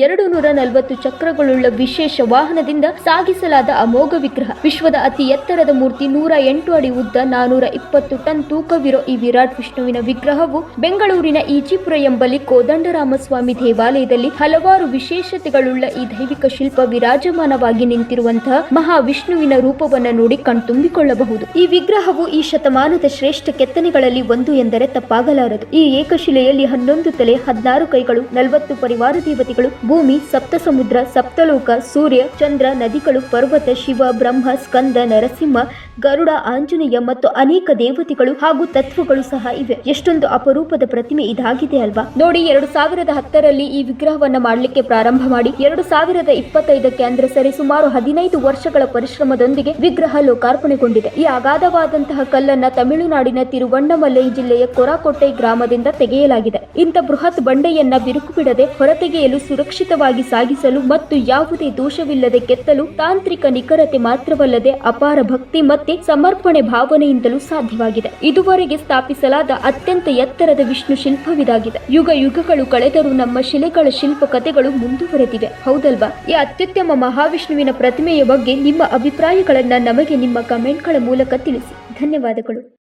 ಎರಡು ನೂರ ನಲವತ್ತು ಚಕ್ರಗಳುಳ್ಳ ವಿಶೇಷ ವಾಹನದಿಂದ ಸಾಗಿಸಲಾದ ಅಮೋಘ ವಿಗ್ರಹ. ವಿಶ್ವದ ಅತಿ ಎತ್ತರದ ಮೂರ್ತಿ ನೂರ ಎಂಟು ಅಡಿ ಉದ್ದ ನಾನೂರ ಇಪ್ಪತ್ತು ಟನ್ ತೂಕವಿರೋ ಈ ವಿರಾಟ್ ವಿಷ್ಣುವಿನ ವಿಗ್ರಹವು ಬೆಂಗಳೂರಿನ ಈಜಿಪುರ ಎಂಬಲ್ಲಿ ಕೋದಂಡರಾಮಸ್ವಾಮಿ ದೇವಾಲಯದಲ್ಲಿ ಹಲವಾರು ವಿಶೇಷತೆಗಳುಳ್ಳ ಈ ದೈವಿಕ ಶಿಲ್ಪ ವಿರಾಜಮಾನವಾಗಿ ನಿಂತಿರುವಂತಹ ಮಹಾವಿಷ್ಣುವಿನ ರೂಪವನ್ನು ನೋಡಿ ಕಣ್ತುಂಬಿಕೊಳ್ಳಬಹುದು. ಈ ವಿಗ್ರಹವು ಈ ಶತಮಾನದ ಶ್ರೇಷ್ಠ ಕೆತ್ತನೆಗಳಲ್ಲಿ ಒಂದು ಎಂದರೆ ತಪ್ಪಾಗಲಾರದು. ಈ ಏಕಶಿಲೆಯಲ್ಲಿ ಹನ್ನೊಂದು ತಲೆ ಹದಿನಾರು ಕೈಗಳು, ನಲವತ್ತು ಪರಿವಾರ ದೇವತೆಗಳು ಭೂಮಿ ಸಪ್ತ ಸಮುದ್ರ ಸಪ್ತಲೋಕ, ಸೂರ್ಯ, ಚಂದ್ರ, ನದಿಗಳು, ಪರ್ವತ, ಶಿವ, ಬ್ರಹ್ಮ, ಸ್ಕಂದ, ನರಸಿಂಹ, ಗರುಡ, ಆಂಜನೇಯ ಮತ್ತು ಅನೇಕ ದೇವತೆಗಳು ಹಾಗೂ ತತ್ವಗಳು ಸಹ ಇವೆ. ಎಷ್ಟೊಂದು ಅಪರೂಪದ ಪ್ರತಿಮೆ ಇದಾಗಿದೆ ಅಲ್ವಾ? ನೋಡಿ, ಎರಡು ಸಾವಿರದ ಹತ್ತರಲ್ಲಿ ಈ ವಿಗ್ರಹವನ್ನ ಮಾಡಲಿಕ್ಕೆ ಪ್ರಾರಂಭ ಮಾಡಿ, ಎರಡು ಸಾವಿರದ ಇಪ್ಪತ್ತೈದಕ್ಕೆ ಅಂದ್ರೆ ಸರಿ ಸುಮಾರು ಹದಿನೈದು ವರ್ಷಗಳ ಪರಿಶ್ರಮದೊಂದಿಗೆ ವಿಗ್ರಹ ಲೋಕಾರ್ಪಣೆಗೊಂಡಿದೆ. ಈ ಅಗಾಧವಾದಂತಹ ಕಲ್ಲನ್ನ ತಮಿಳುನಾಡಿನ ತಿರುವಣ್ಣಮಲೈ ಜಿಲ್ಲೆಯ ಕೊರಾಕೊಟ್ಟೆ ಗ್ರಾಮದಿಂದ ತೆಗೆಯಲಾಗಿದೆ. ಇಂಥ ಬೃಹತ್ ಬಂಡೆಯನ್ನ ಬಿರುಕು ಬಿಡದೆ ಹೊರತೆಗೆಯಲು ಸುರಕ್ಷಿತವಾಗಿ ಸಾಗಿಸಲು ಮತ್ತು ಯಾವುದೇ ದೋಷವಿಲ್ಲದೆ ಕೆತ್ತಲು ತಾಂತ್ರಿಕ ನಿಖರತೆ ಮಾತ್ರವಲ್ಲದೆ ಅಪಾರ ಭಕ್ತಿ ಮತ್ತೆ ಸಮರ್ಪಣೆ ಭಾವನೆಯಿಂದಲೂ ಸಾಧ್ಯವಾಗಿದೆ. ಇದುವರೆಗೆ ಸ್ಥಾಪಿಸಲಾದ ಅತ್ಯಂತ ಎತ್ತರದ ವಿಷ್ಣು ಶಿಲ್ಪವಿದಾಗಿದೆ. ಯುಗ ಯುಗಗಳು ಕಳೆದರೂ ನಮ್ಮ ಶಿಲೆಗಳ ಶಿಲ್ಪ ಕಥೆಗಳು ಮುಂದುವರೆದಿವೆ. ಹೌದಲ್ವಾ? ಈ ಅತ್ಯುತ್ತಮ ಮಹಾವಿಷ್ಣುವಿನ ಪ್ರತಿಮೆಯ ಬಗ್ಗೆ ನಿಮ್ಮ ಅಭಿಪ್ರಾಯಗಳನ್ನ ನಮಗೆ ನಿಮ್ಮ ಕಮೆಂಟ್ಗಳ ಮೂಲಕ ತಿಳಿಸಿ. ಧನ್ಯವಾದಗಳು.